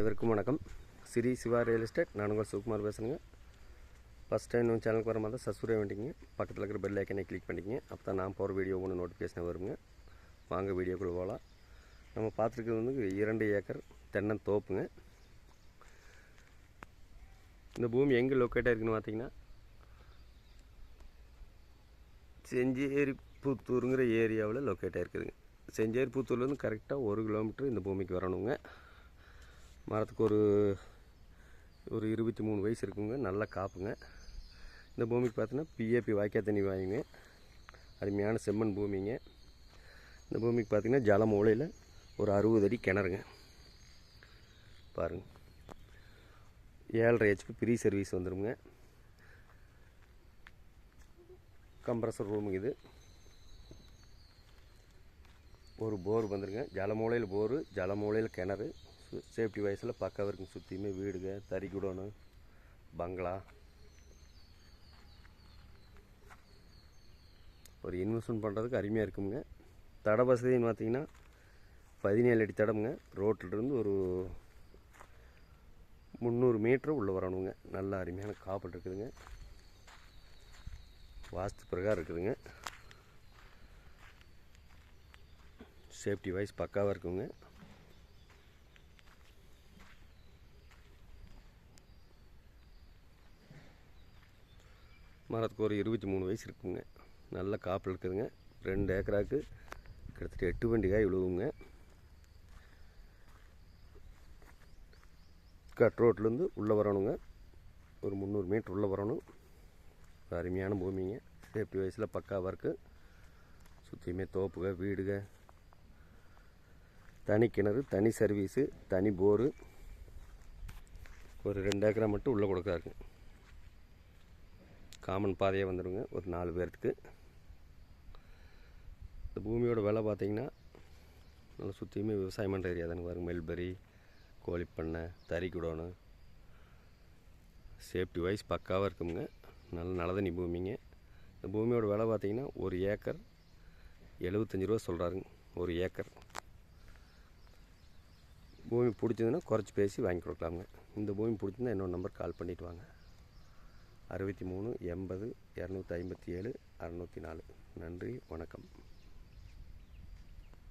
அனைவருக்கும் வணக்கம். Sri Siva real estate. நான் உங்கள் சுகுமார் பேசுகிறேங்க ஃபஸ்ட் டைம் நம்ம சேனலுக்கு வர மாதிரி சப்ஸ்கிரைப் பண்ணிக்கிங்க. பக்கத்தில் இருக்கிற பெல் ஐக்கனை கிளிக் பண்ணிக்கிங்க. அப்போ தான் நான் போகிற வீடியோ ஒன்று நோட்டிஃபிகேஷன் வருங்க. வாங்க வீடியோக்குள்ளே போகலாம் நம்ம பார்த்துருக்கிறது வந்து இரண்டு ஏக்கர் தென்னந்தோப்புங்க இந்த பூமி எங்கே லொக்கேட்டாக இருக்குன்னு பார்த்தீங்கன்னா செஞ்சேரி புத்தூருங்கிற ஏரியாவில் லொக்கேட்டாக இருக்குதுங்க செஞ்சேரி புத்தூர்லேருந்து கரெக்டாக ஒரு கிலோமீட்டர் இந்த பூமிக்கு வரணுங்க. மரத்துக்கு ஒரு ஒரு இருபத்தி மூணு வயசு இருக்குங்க. நல்லா காப்புங்க. இந்த பூமிக்கு பார்த்தீங்கன்னா பிஏபி வாய்க்கால் தண்ணி வாயுங்க அருமையான செம்மண் பூமிங்க. இந்த பூமிக்கு பார்த்தீங்கன்னா ஜல மூலையில் ஒரு அறுபது அடி கிணறுங்க. பாருங்க. ஏழரை ஹெச்பி ஃப்ரீ சர்வீஸ் வந்துடுங்க கம்ப்ரஸர் ரூமுங்க இது. ஒரு போர் வந்துருங்க. ஜலமூலையில் போரு ஜலமூலையில் கிணறு. சேஃப்டி வயசில் பக்காவாக இருக்குங்க சுற்றியுமே வீடுங்க தறி குடோனு பங்களா. ஒரு இன்வெஸ்ட்மெண்ட் பண்ணுறதுக்கு அருமையாக இருக்குங்க தட வசதின்னு பார்த்தீங்கன்னா பதினேழு அடி தடமுங்க. ரோட்டிலிருந்து ஒரு முந்நூறு மீட்ரு உள்ளே வரணுங்க. நல்ல அருமையான காப்பல் இருக்குதுங்க. வாஸ்து பிரகாரம் இருக்குதுங்க. சேஃப்டி வைஸ் பக்காவாக இருக்குங்க. மரத்துக்கு ஒரு இருபத்தி மூணு வயசு இருக்குங்க. நல்ல காப்பில் இருக்குதுங்க. ரெண்டு ஏக்கராக்கு கிட்டத்தட்ட எட்டு வண்டி காய் விழுவுங்க. கட் ரோட்லேருந்து உள்ளே வரணுங்க. ஒரு முந்நூறு மீட்ரு உள்ளே வரணும். ஒரு அருமையான பூமிங்க. சேஃப்டி வயசில் பக்காவாக இருக்குது சுற்றியுமே தோப்புக வீடுக. தனி கிணறு தனி சர்வீஸு தனி போரு. ஒரு ரெண்டு ஏக்கரா மட்டும் உள்ளே கொடுக்காருங்க காமன் பாதையாக வந்துடுங்க ஒரு நாலு பேர்த்துக்கு. இந்த பூமியோட விலை பார்த்திங்கன்னா நல்லா சுற்றியுமே விவசாயம் பண்ணுற ஏரியா தானே பாருங்க. மெல்பரி கோழிப்பண்ணை தறிக்குடோனு சேஃப்டி வைஸ் பக்காவாக இருக்குங்க. நல்ல நலதனி பூமிங்க. இந்த பூமியோட விலை பார்த்திங்கன்னா ஒரு ஏக்கர் எழுபத்தஞ்சி ரூபா சொல்கிறாருங்க ஒரு ஏக்கர். பூமி பிடிச்சதுன்னா குறைச்சி பேசி வாங்கி கொடுக்கலாமுங்க. இந்த பூமி பிடிச்சிருந்தா இன்னொரு நம்பர் கால் பண்ணிவிட்டு வாங்க. அறுபத்தி மூணு எண்பது இரநூத்தி ஐம்பத்தி ஏழு அறநூற்றி நாலு. நன்றி வணக்கம்.